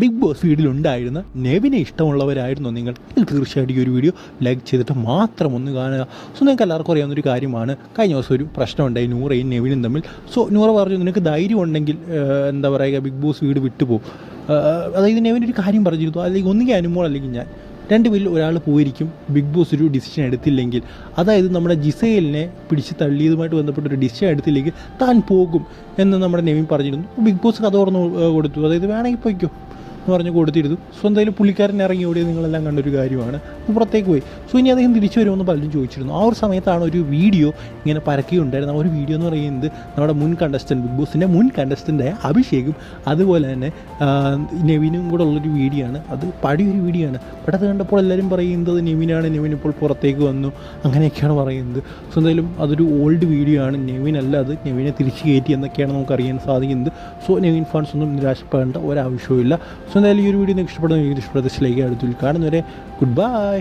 Big boss വീടിലുണ്ടായിരുന്ന നെവിനെ ഇഷ്ടമുള്ളവരായിരുന്നു നിങ്ങൾ. തീർച്ചയായിട്ടും ഈ ഒരു വീഡിയോ ലൈക്ക് ചെയ്തിട്ട് മാത്രം ഒന്ന് കാണുക. സോ നിങ്ങൾക്ക് എല്ലാവർക്കും അറിയാവുന്ന ഒരു കാര്യമാണ്. കഴിഞ്ഞ ദിവസം ഒരു പ്രശ്നമുണ്ടായി നൂറയും നെവിനും തമ്മിൽ. സോ നൂറ പറഞ്ഞു നിനക്ക് ധൈര്യം ഉണ്ടെങ്കിൽ എന്താ പറയുക ബിഗ് ബോസ് വീട് വിട്ടുപോകും അതായത് നെവിൻ ഒരു കാര്യം പറഞ്ഞിരുന്നു. അല്ലെങ്കിൽ ഒന്നുകിൽ അനുമോൾ അല്ലെങ്കിൽ ഞാൻ. രണ്ട് പേരിൽ ഒരാൾ പോയിരിക്കും. ബിഗ് ബോസ് ഒരു ഡിസിഷൻ എടുത്തില്ലെങ്കിൽ. അതായത് നമ്മുടെ ജിസൈലിനെ പിടിച്ച് തള്ളിയതുമായിട്ട് ബന്ധപ്പെട്ട ഒരു ഡിസിഷൻ എടുത്തില്ലെങ്കിൽ താൻ പോകും എന്ന് നമ്മുടെ നെവിൻ പറഞ്ഞിരുന്നു. ബിഗ് ബോസ് കഥ തുറന്ന് കൊടുത്തു. അതായത് വേണമെങ്കിൽ പോയിക്കോ. എന്ന് പറഞ്ഞ് കൊടുത്തിരുന്നു. സോ എന്തായാലും പുള്ളിക്കാരൻ ഇറങ്ങി ഓടിയത് നിങ്ങളെല്ലാം കണ്ടൊരു കാര്യമാണ്. പുറത്തേക്ക് പോയി. സോ ഇനി അദ്ദേഹം തിരിച്ചു വരുമെന്ന് പലരും ചോദിച്ചിരുന്നു. ആ ഒരു സമയത്താണ് ഒരു വീഡിയോ ഇങ്ങനെ പരക്കുകയുണ്ടായിരുന്നു ആ ഒരു വീഡിയോ എന്ന് പറയുന്നത് നമ്മുടെ മുൻ കണ്ടസ്റ്റന്റ് ബിഗ് ബോസിന്റെ മുൻ കണ്ടസ്റ്റന്റായ അഭിഷേകും അതുപോലെ തന്നെ നെവിനും കൂടെ ഉള്ളൊരു വീഡിയോ ആണ്. അത് പഴയൊരു വീഡിയോ ആണ്. ബട്ട് അത് കണ്ടപ്പോൾ എല്ലാവരും പറയുന്നത് നെവിനാണ്. നെവിൻ ഇപ്പോൾ പുറത്തേക്ക് വന്നു. അങ്ങനെയൊക്കെയാണ് പറയുന്നത്. സോ എന്തായാലും അതൊരു ഓൾഡ് വീഡിയോ ആണ്. നെവിൻ അല്ല അത്. നെവിനെ തിരിച്ചു കയറ്റി എന്നൊക്കെയാണ് നമുക്ക് അറിയാൻ സാധിക്കുന്നത്. സോ നെവിൻ ഫാൻസ് ഒന്നും നിരാശപ്പെടേണ്ട ഒരാവശ്യവും ഇല്ല സോ എന്തായാലും ഈ ഒരു വീഡിയോ നിങ്ങൾക്ക് ഇഷ്ടപ്പെടുന്ന ഇഷ്ടപ്പെടുന്ന ലൈക്ക് അടുത്തിൽ കാണുന്നവരെ ഗുഡ് ബൈ